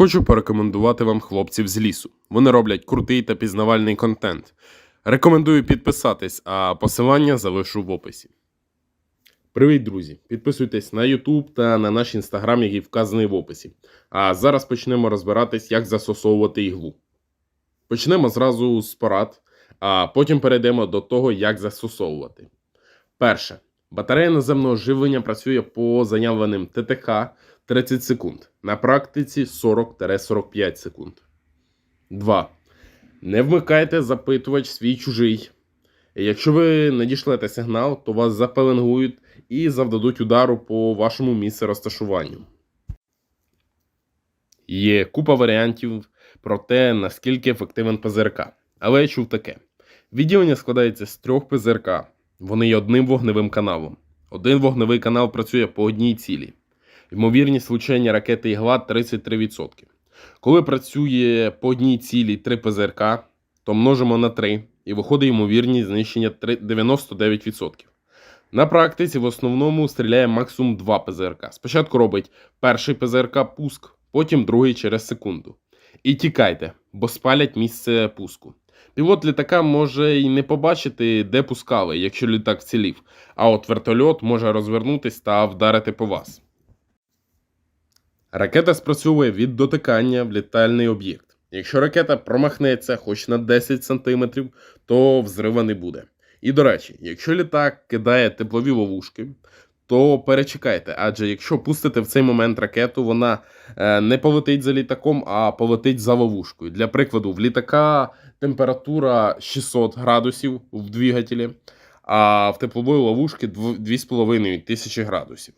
Хочу порекомендувати вам хлопців з лісу. Вони роблять крутий та пізнавальний контент. Рекомендую підписатись, а посилання залишу в описі. Привіт, друзі! Підписуйтесь на YouTube та на наш інстаграм, який вказаний в описі. А зараз почнемо розбиратись, як застосовувати іглу. Почнемо зразу з порад, а потім перейдемо до того, як застосовувати. Перше. Батарея наземного живлення працює по заявленим ТТХ 30 секунд. На практиці 40-45 секунд. 2. Не вмикайте запитувач свій чужий. Якщо ви надішлете сигнал, то вас запеленгують і завдадуть удару по вашому місцю розташуванню. Є купа варіантів про те, наскільки ефективен ПЗРК. Але я чув таке: відділення складається з трьох ПЗРК. Вони є одним вогневим каналом. Один вогневий канал працює по одній цілі. Ймовірність влучення ракети ігла 33%. Коли працює по одній цілі 3 ПЗРК, то множимо на 3 і виходить ймовірність знищення 99%. На практиці в основному стріляє максимум 2 ПЗРК. Спочатку робить перший ПЗРК пуск, потім другий через секунду. І тікайте, бо спалять місце пуску. Пілот літака може і не побачити, де пускали, якщо літак вцілів, а от вертольот може розвернутись та вдарити по вас. Ракета спрацьовує від дотикання в літальний об'єкт. Якщо ракета промахнеться хоч на 10 см, то взрива не буде. І до речі, якщо літак кидає теплові ловушки, то перечекайте, адже якщо пустите в цей момент ракету, вона е, не полетить за літаком, а полетить за ловушкою. Для прикладу, в літака температура 600 градусів в двигателі, а в теплової ловушки 2,5 тисячі градусів.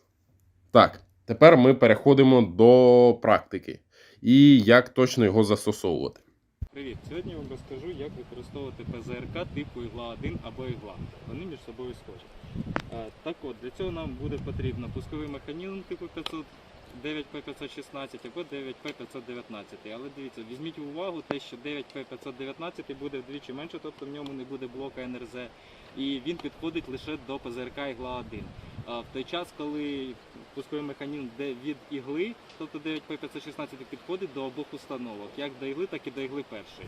Так, тепер ми переходимо до практики і як точно його застосовувати. Привіт! Сьогодні вам розкажу, як використовувати ПЗРК типу ігла 1 або ігла. Вони між собою схожі. Е, Так от, для цього нам буде потрібно пусковий механізм типу 500, 9P516 або 9P519. Але дивіться, візьміть увагу те, що 9P519 буде вдвічі менше, тобто в ньому не буде блока НРЗ. І він підходить лише до ПЗРК ігла 1. В той час, коли пусковий механізм де від ігли, тобто 9P516 підходить до обох установок, як до ігли, так і до ігли першої.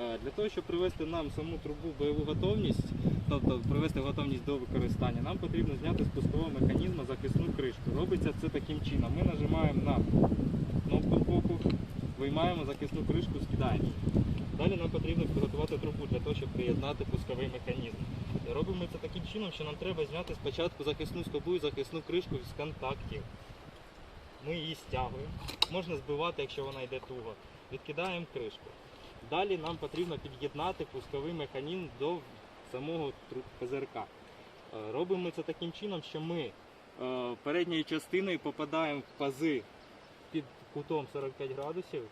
Е, Для того, щоб привести нам саму трубу бойову готовність, тобто привести готовність до використання, нам потрібно зняти з пускового механізму захисну кришку. Робиться це таким чином. Ми нажимаємо на кнопку збоку, виймаємо захисну кришку, скидаємо. Далі нам потрібно підготувати трубу для того, щоб приєднати пусковий механізм. Робимо це таким чином, що нам треба зняти спочатку захисну скобу і захисну кришку з контактів. Ми її стягуємо. Можна збивати, якщо вона йде туго. Відкидаємо кришку. Далі нам потрібно під'єднати пусковий механізм до самого ПЗРК. Е, Робимо це таким чином, що ми е, передньою частиною попадаємо в пази під кутом 45 градусів.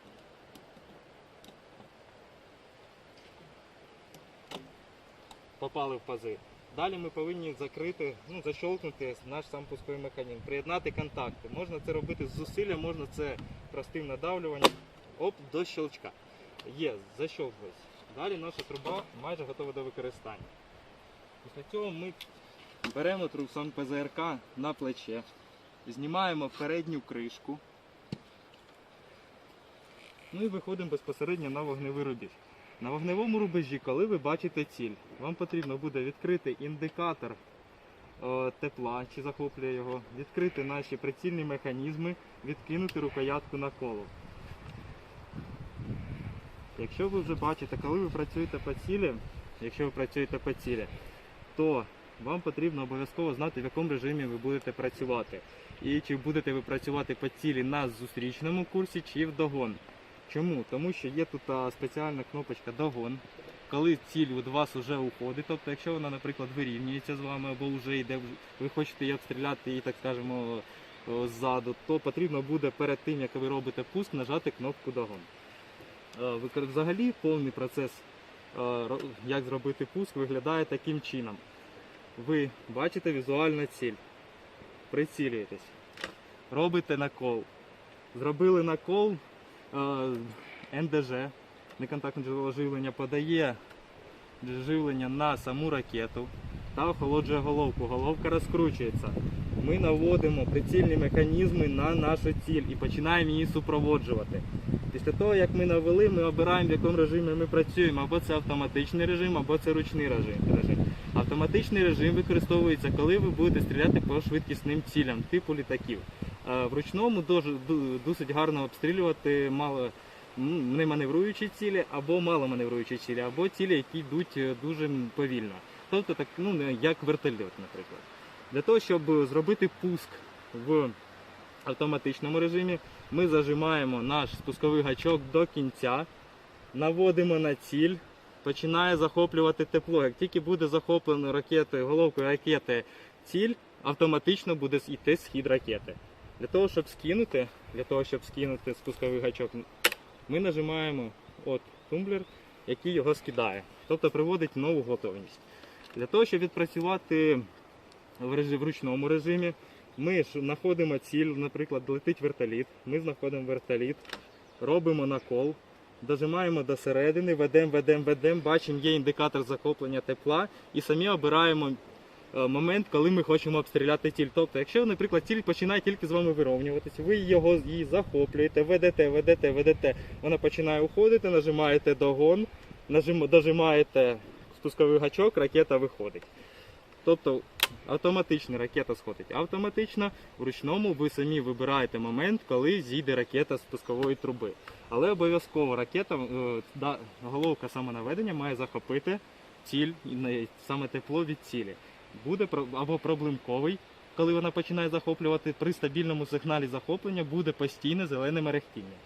Попали в пази. Далі ми повинні закрити, ну, защолкнути наш сам пусковий механізм, приєднати контакти. Можна це робити з зусилля, можна це простим надавлюванням. Оп, до щелчка. Є, защолкнулось. Далі наша труба майже готова до використання. Після цього ми беремо труб сам ПЗРК на плече, знімаємо передню кришку. Ну і виходимо безпосередньо на вогневий рубіж. На вогневому рубежі, коли ви бачите ціль, вам потрібно буде відкрити індикатор е, тепла, чи захоплює його, відкрити наші прицільні механізми, відкинути рукоятку на коло. Якщо ви вже бачите, коли ви працюєте по цілі, якщо ви працюєте по цілі, то вам потрібно обов'язково знати, в якому режимі ви будете працювати. І чи будете ви працювати по цілі на зустрічному курсі, чи вдогон. Чому? Тому що є тут спеціальна кнопочка догон. Коли ціль від вас вже уходить, тобто якщо вона, наприклад, вирівнюється з вами або вже йде, ви хочете її обстріляти її, так скажемо, ззаду, то потрібно буде перед тим, як ви робите пуск, нажати кнопку догон. Е, Взагалі повний процес, е, як зробити пуск, виглядає таким чином. Ви бачите візуальну ціль, прицілюєтесь, робите накол. Зробили накол, НДЖ, неконтактне джерело живлення, подає живлення на саму ракету та охолоджує головку. Головка розкручується. ми наводимо прицільні механізми на нашу ціль і починаємо її супроводжувати. Після того, як ми навели, ми обираємо, в якому режимі ми працюємо. Або це автоматичний режим, або це ручний режим. Автоматичний режим використовується, коли ви будете стріляти по швидкісним цілям, типу літаків. А В ручному досить гарно обстрілювати мало м, неманевруючі цілі, або маломаневруючі цілі, або цілі, які йдуть е, дуже повільно. Тобто так, ну, як вертольот, наприклад. Для того, щоб зробити пуск в автоматичному режимі, ми зажимаємо наш спусковий гачок до кінця, наводимо на ціль, починає захоплювати тепло. Як тільки буде захоплено ракетою, головкою ракети ціль, автоматично буде йти схід ракети. Для того, щоб скинути, для того, щоб скинути спусковий гачок, ми нажимаємо от тумблер, який його скидає, тобто приводить нову готовність. Для того, щоб відпрацювати в, ручному режимі, ми знаходимо ціль, наприклад, летить вертоліт, ми знаходимо вертоліт, робимо накол, дожимаємо до середини, ведемо, ведемо, ведемо, бачимо, є індикатор захоплення тепла і самі обираємо момент, коли ми хочемо обстріляти ціль. Тобто, якщо, наприклад, ціль починає тільки з вами вирівнюватися, ви його її захоплюєте, ведете, ведете, ведете, вона починає уходити, нажимаєте догон, нажим, дожимаєте спусковий гачок, ракета виходить. Тобто автоматично ракета сходить. Автоматично в ручному ви самі вибираєте момент, коли зійде ракета з пускової труби. Але обов'язково ракета, е, головка самонаведення має захопити ціль, саме тепло від цілі. Буде або проблемковий, коли вона починає захоплювати при стабільному сигналі захоплення, буде постійне зелене мерехтіння.